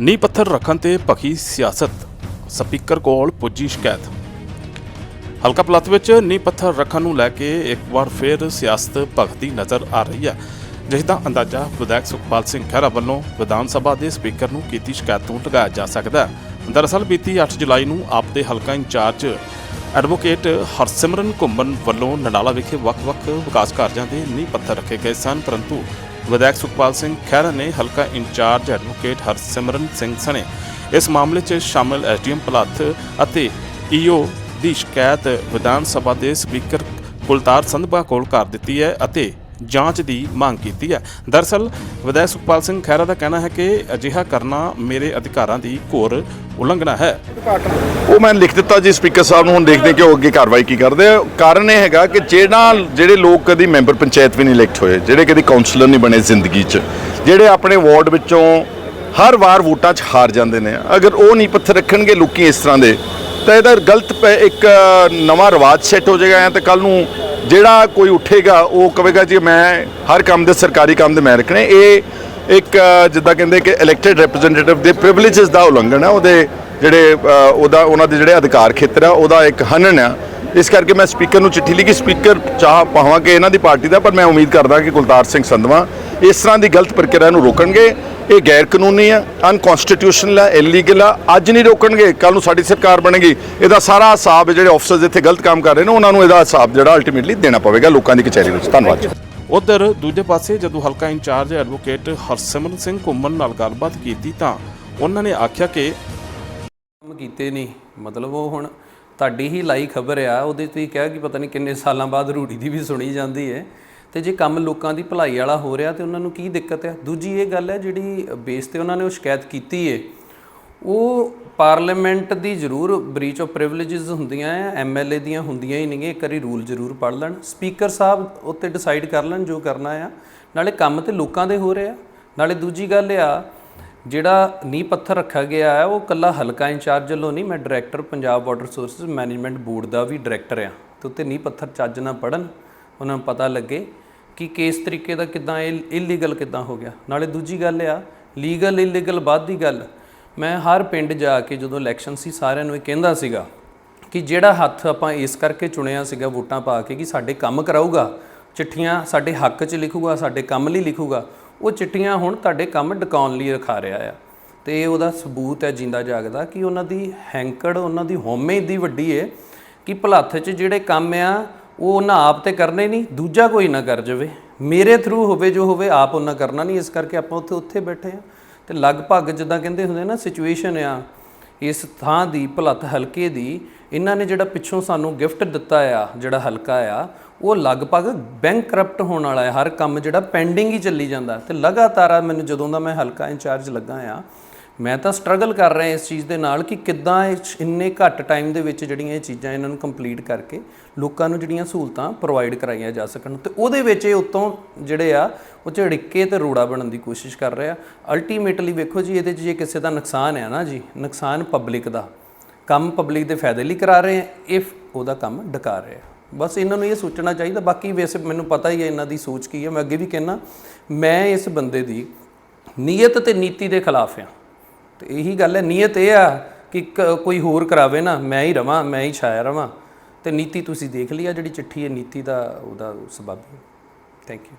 ਨੀਂਹ ਪੱਥਰ ਰੱਖਣ ਤੇ ਭਖੀ ਸਿਆਸਤ। ਸਪੀਕਰ ਕੋਲ ਪੁੱਜੀ ਸ਼ਿਕਾਇਤ। ਹਲਕਾ ਪਲਤ ਵਿੱਚ ਨੀਂਹ ਪੱਥਰ ਰੱਖਣ ਨੂੰ ਲੈ ਕੇ ਇੱਕ ਵਾਰ ਫਿਰ ਸਿਆਸਤ ਭਖਦੀ ਨਜ਼ਰ ਆ ਰਹੀ ਹੈ। ਜਿਸ ਦਾ ਅੰਦਾਜ਼ਾ ਵਿਧਾਇਕ ਸੁਖਪਾਲ ਸਿੰਘ ਖਹਿਰਾ ਵੱਲੋਂ ਵਿਧਾਨ ਸਭਾ ਦੇ ਸਪੀਕਰ ਨੂੰ ਕੀਤੀ ਸ਼ਿਕਾਇਤ ਤੋਂ ਲਗਾਇਆ ਜਾ ਸਕਦਾ ਹੈ। ਦਰਅਸਲ ਬੀਤੀ 8 ਜੁਲਾਈ ਨੂੰ ਆਪ ਦੇ ਹਲਕਾ ਇੰਚਾਰਜ ਐਡਵੋਕੇਟ ਹਰਸਿਮਰਨ ਘੁੰਮਣ ਵੱਲੋਂ ਨਡਾਲਾ ਵਿਖੇ ਵੱਖ-ਵੱਖ ਵਿਕਾਸ ਕਾਰਜਾਂ ਦੇ ਨੀਂਹ ਪੱਥਰ ਰੱਖੇ ਗਏ ਸਨ, ਪਰੰਤੂ ਵਿਧਾਇਕ ਸੁਖਪਾਲ ਸਿੰਘ ਖਹਿਰਾ ਨੇ ਹਲਕਾ ਇੰਚਾਰਜ ਐਡਵੋਕੇਟ ਹਰਸਿਮਰਨ ਸਿੰਘ ਸਣੇ ਇਸ ਮਾਮਲੇ 'ਚ ਸ਼ਾਮਲ ਐਸਡੀਐਮ ਪਲੱਥ ਅਤੇ ਈਓ ਦੀ ਸ਼ਿਕਾਇਤ ਵਿਧਾਨ ਸਭਾ ਦੇ ਸਪੀਕਰ ਕੁਲਤਾਰ ਸੰਧਵਾ ਕੋਲ ਕਰ ਦਿੱਤੀ ਹੈ ਅਤੇ ਜਾਂਚ ਦੀ ਮੰਗ ਕੀਤੀ ਹੈ। ਦਰਅਸਲ ਵਿਧਾਇਕ ਸੁਖਪਾਲ ਸਿੰਘ ਖਹਿਰਾ ਦਾ ਕਹਿਣਾ ਹੈ ਕਿ ਅਜਿਹਾ ਕਰਨਾ ਮੇਰੇ ਅਧਿਕਾਰਾਂ ਦੀ ਘੋਰ ਉਲੰਘਣਾ ਹੈ। ਉਹ ਮੈਂ ਲਿਖ ਦਿੱਤਾ ਜੀ, ਸਪੀਕਰ ਸਾਹਿਬ ਨੂੰ ਹੁਣ ਦੇਖਦੇ ਕਿ ਉਹ ਅੱਗੇ ਕਾਰਵਾਈ ਕੀ ਕਰਦੇ ਆ। ਕਾਰਨ ਇਹ ਹੈਗਾ ਕਿ ਜਿਹੜਾ ਜਿਹੜੇ ਲੋਕ ਕਦੀ ਮੈਂਬਰ ਪੰਚਾਇਤ ਵੀ ਨਹੀਂ ਇਲੈਕਟ ਹੋਏ, ਜਿਹੜੇ ਕਦੀ ਕਾਉਂਸਲਰ ਨਹੀਂ ਬਣੇ ਜ਼ਿੰਦਗੀ 'ਚ, ਜਿਹੜੇ ਆਪਣੇ ਵਾਰਡ ਵਿੱਚੋਂ ਹਰ ਵਾਰ ਵੋਟਾਂ 'ਚ ਹਾਰ ਜਾਂਦੇ ਨੇ। ਅਗਰ ਉਹ ਨਹੀਂ ਪੱਥਰ ਰੱਖਣਗੇ ਲੋਕੀ ਇਸ ਤਰ੍ਹਾਂ ਦੇ, ਤਾਂ ਇਹਦਾ ਗਲਤ ਪ- ਇੱਕ ਨਵਾਂ ਰਿਵਾਜ ਸੈੱਟ ਹੋ ਜਾਏਗਾ। ਤਾਂ ਕੱਲ ਨੂੰ ਜਿਹੜਾ ਕੋਈ ਉੱਠੇਗਾ, ਉਹ ਕਹੇਗਾ ਜੀ, ਮੈਂ ਹਰ ਕੰਮ ਦੇ ਸਰਕਾਰੀ ਕੰਮ ਦੇ ਮੈਂ ਰੱਖਣੇ ਇਹ ਇੱਕ, ਜਿੱਦਾਂ ਕਹਿੰਦੇ ਕਿ ਇਲੈਕਟਿਡ ਰਿਪਰੈਜ਼ੈਂਟੇਟਿਵ ਦੇ ਪ੍ਰਿਵਿਲੇजेस ਦਾ ਉਲੰਘਣ ਹੈ। ਉਹਦੇ ਜਿਹੜੇ ਉਹਦਾ, ਉਹਨਾਂ ਦੇ ਜਿਹੜੇ ਅਧਿਕਾਰ ਖੇਤਰ ਆ ਉਹਦਾ ਇੱਕ ਹਨਨ ਆ ਇਸ ਕਰਕੇ ਮੈਂ ਸਪੀਕਰ ਨੂੰ ਚਿੱਠੀ ਲਿਖੀ। ਸਪੀਕਰ ਚਾਹ ਪਾਵਾਂਗੇ ਇਹਨਾਂ ਦੀ ਪਾਰਟੀ ਦਾ, ਪਰ ਮੈਂ ਉਮੀਦ ਕਰਦਾ ਕਿ ਕੁਲਤਾਰ ਸਿੰਘ ਸੰਧਵਾ ਇਸ ਤਰ੍ਹਾਂ ਦੀ ਗਲਤ ਪ੍ਰਕਿਰਿਆ ਨੂੰ ਰੋਕਣਗੇ। ਇਹ ਗੈਰ ਕਾਨੂੰਨੀ ਆ ਅਨਕਨਸਟੀਟਿਊਸ਼ਨਲ ਆ ਇਲੀਗਲ ਆ ਅੱਜ ਨਹੀਂ ਰੋਕਣਗੇ ਕੱਲ ਨੂੰ ਸਾਡੀ ਸਰਕਾਰ ਬਣੇਗੀ। ਇਹਦਾ ਸਾਰਾ ਹਿਸਾਬ ਜਿਹੜੇ ਆਫਸਰਸ ਇੱਥੇ ਗਲਤ ਕੰਮ ਕਰ ਰਹੇ ਨੇ ਉਹਨਾਂ ਨੂੰ ਇਹਦਾ ਹਿਸਾਬ ਜਿਹੜਾ ਅਲਟੀਮੇਟਲੀ ਦੇਣਾ ਪਵੇਗਾ ਲੋਕਾਂ ਦੀ ਕਚਹਿਰੀ ਵਿੱਚ। ਧੰਨਵਾਦ ਉਧਰ ਦੂਜੇ ਪਾਸੇ ਜਦੋਂ ਹਲਕਾ ਇੰਚਾਰਜ ਐਡਵੋਕੇਟ ਹਰਸਿਮਰਨ ਸਿੰਘ ਘੁੰਮਣ ਨਾਲ ਗੱਲਬਾਤ ਕੀਤੀ ਤਾਂ ਉਹਨਾਂ ਨੇ ਆਖਿਆ ਕਿ ਕੰਮ ਕੀਤੇ ਨਹੀਂ ਮਤਲਬ ਉਹ ਹੁਣ ਤੁਹਾਡੀ ਹੀ ਲਾਈ ਖਬਰ ਆ ਉਹਦੇ ਤੇ ਕਿਹਾ ਕਿ ਪਤਾ ਨਹੀਂ ਕਿੰਨੇ ਸਾਲਾਂ ਬਾਅਦ ਰੂੜੀ ਦੀ ਵੀ ਸੁਣੀ ਜਾਂਦੀ ਹੈ ਤੇ ਜੇ ਕੰਮ ਲੋਕਾਂ ਦੀ ਭਲਾਈ ਵਾਲਾ ਹੋ ਰਿਹਾ ਤੇ ਉਹਨਾਂ ਨੂੰ ਕੀ ਦਿੱਕਤ ਹੈ? ਦੂਜੀ ਇਹ ਗੱਲ ਹੈ ਜਿਹੜੀ ਬੇਸ ਤੇ ਉਹਨਾਂ ਨੇ ਉਹ ਸ਼ਿਕਾਇਤ ਕੀਤੀ ਹੈ ਉਹ ਪਾਰਲੀਮੈਂਟ ਦੀ ਜ਼ਰੂਰ ਬ੍ਰੀਚ ਆਫ ਪ੍ਰਿਵਿਲੇजेस ਹੁੰਦੀਆਂ ਆ ਐਮਐਲਏ ਦੀਆਂ ਹੁੰਦੀਆਂ ਹੀ ਨਹੀਂ ਇੱਕ ਵਾਰੀ ਰੂਲ ਜ਼ਰੂਰ ਪੜ੍ਹ ਲੈਣ। ਸਪੀਕਰ ਸਾਹਿਬ ਉੱਤੇ ਡਿਸਾਈਡ ਕਰ ਲੈਣ ਜੋ ਕਰਨਾ ਆ। ਨਾਲੇ ਕੰਮ ਤੇ ਲੋਕਾਂ ਦੇ ਹੋ ਰਿਹਾ। ਨਾਲੇ ਦੂਜੀ ਗੱਲ ਆ, ਜਿਹੜਾ ਨੀਂਹ ਪੱਥਰ ਰੱਖਿਆ ਗਿਆ ਹੈ ਉਹ ਕੱਲਾ ਹਲਕਾ ਇੰਚਾਰਜ ਵੱਲੋਂ ਨਹੀਂ, ਮੈਂ director Punjab water resources management board ਦਾ ਵੀ ਡਾਇਰੈਕਟਰ ਆ। ਤੇ ਉੱਤੇ ਨੀਂਹ ਪੱਥਰ ਚੱਜ ਨਾ ਪੜਨ ਉਹਨਾਂ ਨੂੰ ਪਤਾ ਲੱਗੇ। ਕਿ ਕਿਸ ਤਰੀਕੇ ਦਾ ਕਿਦਾਂ ਇਹ ਇਲੀਗਲ ਕਿਦਾਂ ਹੋ ਗਿਆ। ਨਾਲੇ ਦੂਜੀ ਗੱਲ ਆ ਲੀਗਲ ਇਲੀਗਲ ਬਾਅਦ ਦੀ ਗੱਲ। ਮੈਂ ਹਰ ਪਿੰਡ ਜਾ ਕੇ ਜਦੋਂ ਇਲੈਕਸ਼ਨ ਸੀ, ਸਾਰਿਆਂ ਨੂੰ ਇਹ ਕਹਿੰਦਾ ਸੀਗਾ ਕਿ ਜਿਹੜਾ ਹੱਥ ਆਪਾਂ ਇਸ ਕਰਕੇ ਚੁਣਿਆ ਸੀਗਾ ਵੋਟਾਂ ਪਾ ਕੇ ਕਿ ਸਾਡੇ ਕੰਮ ਕਰਾਊਗਾ, ਚਿੱਠੀਆਂ ਸਾਡੇ ਹੱਕ 'ਚ ਲਿਖੂਗਾ, ਸਾਡੇ ਕੰਮ ਲਈ ਲਿਖੂਗਾ, ਉਹ ਚਿੱਠੀਆਂ ਹੁਣ ਤੁਹਾਡੇ ਕੰਮ ਡਕਾਉਣ ਲਈ ਰਖਾ ਰਿਹਾ ਆ। ਤੇ ਇਹ ਉਹਦਾ ਸਬੂਤ ਹੈ ਜਿੰਦਾ ਜਾਗਦਾ ਕਿ ਉਹਨਾਂ ਦੀ ਹੈਂਕੜ, ਉਹਨਾਂ ਦੀ ਹਉਮੈ ਦੀ ਵੱਡੀ ਹੈ ਕਿ ਭਲੱਥ 'ਚ ਜਿਹੜੇ ਕੰਮ ਆ ਉਹ ਉਹਨਾਂ ਆਪ ਤੇ ਕਰਨੇ ਨਹੀਂ, ਦੂਜਾ ਕੋਈ ਨਾ ਕਰ ਜਾਵੇ। ਮੇਰੇ ਥਰੂ ਹੋਵੇ ਜੋ ਹੋਵੇ, ਆਪ ਉਹਨਾਂ ਕਰਨਾ ਨਹੀਂ, ਇਸ ਕਰਕੇ ਆਪਾਂ ਉੱਥੇ ਉੱਥੇ ਬੈਠੇ ਆ ਤੇ ਲਗਭਗ ਜਿੱਦਾਂ ਕਹਿੰਦੇ ਹੁੰਦੇ ਨਾ ਸਿਚੁਏਸ਼ਨ ਆ, ਇਸ ਥਾਂ ਦੀ, ਭਲੱਥ ਹਲਕੇ ਦੀ, ਇਹਨਾਂ ਨੇ ਜਿਹੜਾ ਪਿੱਛੋਂ ਸਾਨੂੰ ਗਿਫਟ ਦਿੱਤਾ ਆ, ਜਿਹੜਾ ਹਲਕਾ ਆ, ਉਹ ਲਗਭਗ ਬੈਂਕਰਪਟ ਹੋਣ ਵਾਲਾ ਹੈ। ਹਰ ਕੰਮ ਜਿਹੜਾ ਪੈਂਡਿੰਗ ਹੀ ਚੱਲੀ ਜਾਂਦਾ। ਤੇ ਲਗਾਤਾਰ ਆ, ਮੈਨੂੰ ਜਦੋਂ ਦਾ ਮੈਂ ਹਲਕਾ ਇੰਚਾਰਜ ਲੱਗਾ ਆ ਮੈਂ ਤਾਂ ਸਟਰਗਲ ਕਰ ਰਿਹਾ ਇਸ ਚੀਜ਼ ਦੇ ਨਾਲ ਕਿ ਕਿੱਦਾਂ ਇਹ ਇੰਨੇ ਘੱਟ ਟਾਈਮ ਦੇ ਵਿੱਚ ਜਿਹੜੀਆਂ ਇਹ ਚੀਜ਼ਾਂ ਇਹਨਾਂ ਨੂੰ ਕੰਪਲੀਟ ਕਰਕੇ ਲੋਕਾਂ ਨੂੰ ਜਿਹੜੀਆਂ ਸਹੂਲਤਾਂ ਪ੍ਰੋਵਾਈਡ ਕਰਾਈਆਂ ਜਾ ਸਕਣ ਤੇ ਉਹਦੇ ਵਿੱਚ ਇਹ ਉਤੋਂ ਜਿਹੜੇ ਆ, ਉਹ ਝੜਕੇ ਤੇ ਰੋੜਾ ਬਣਨ ਦੀ ਕੋਸ਼ਿਸ਼ ਕਰ ਰਿਹਾ ਅਲਟੀਮੇਟਲੀ ਵੇਖੋ ਜੀ, ਇਹਦੇ 'ਚ ਜੇ ਕਿਸੇ ਦਾ ਨੁਕਸਾਨ ਹੈ ਨਾ ਜੀ, ਨੁਕਸਾਨ ਪਬਲਿਕ ਦਾ, ਕੰਮ ਪਬਲਿਕ ਦੇ ਫਾਇਦੇ ਲਈ ਕਰਾ ਰਹੇ ਆ ਇਫ ਉਹਦਾ ਕੰਮ ਡਕਾ ਰਹੇ। ਆ ਬਸ ਇਹਨਾਂ ਨੂੰ ਇਹ ਸੋਚਣਾ ਚਾਹੀਦਾ, ਬਾਕੀ ਵੈਸੇ ਮੈਨੂੰ ਪਤਾ ਹੀ ਹੈ ਇਹਨਾਂ ਦੀ ਸੋਚ ਕੀ ਹੈ ਮੈਂ ਅੱਗੇ ਵੀ ਕਹਿਣਾ ਮੈਂ ਇਸ ਬੰਦੇ ਦੀ ਨੀਅਤ ਤੇ ਨੀਤੀ ਦੇ ਖਿਲਾਫ ਹਾਂ ਤੇ ਇਹੀ ਗੱਲ ਹੈ, ਨੀਅਤ ਇਹ ਆ ਕਿ ਕ- ਕੋਈ ਹੋਰ ਕਰਾਵੇ ਨਾ, ਮੈਂ ਹੀ ਰਵਾਂ, ਮੈਂ ਹੀ ਛਾਇਆ ਰਵਾਂ। ਤੇ ਨੀਤੀ ਤੁਸੀਂ ਦੇਖ ਲਈ ਆ, ਜਿਹੜੀ ਚਿੱਠੀ ਹੈ, ਨੀਤੀ ਦਾ ਉਹਦਾ ਸਬਬ। Thank you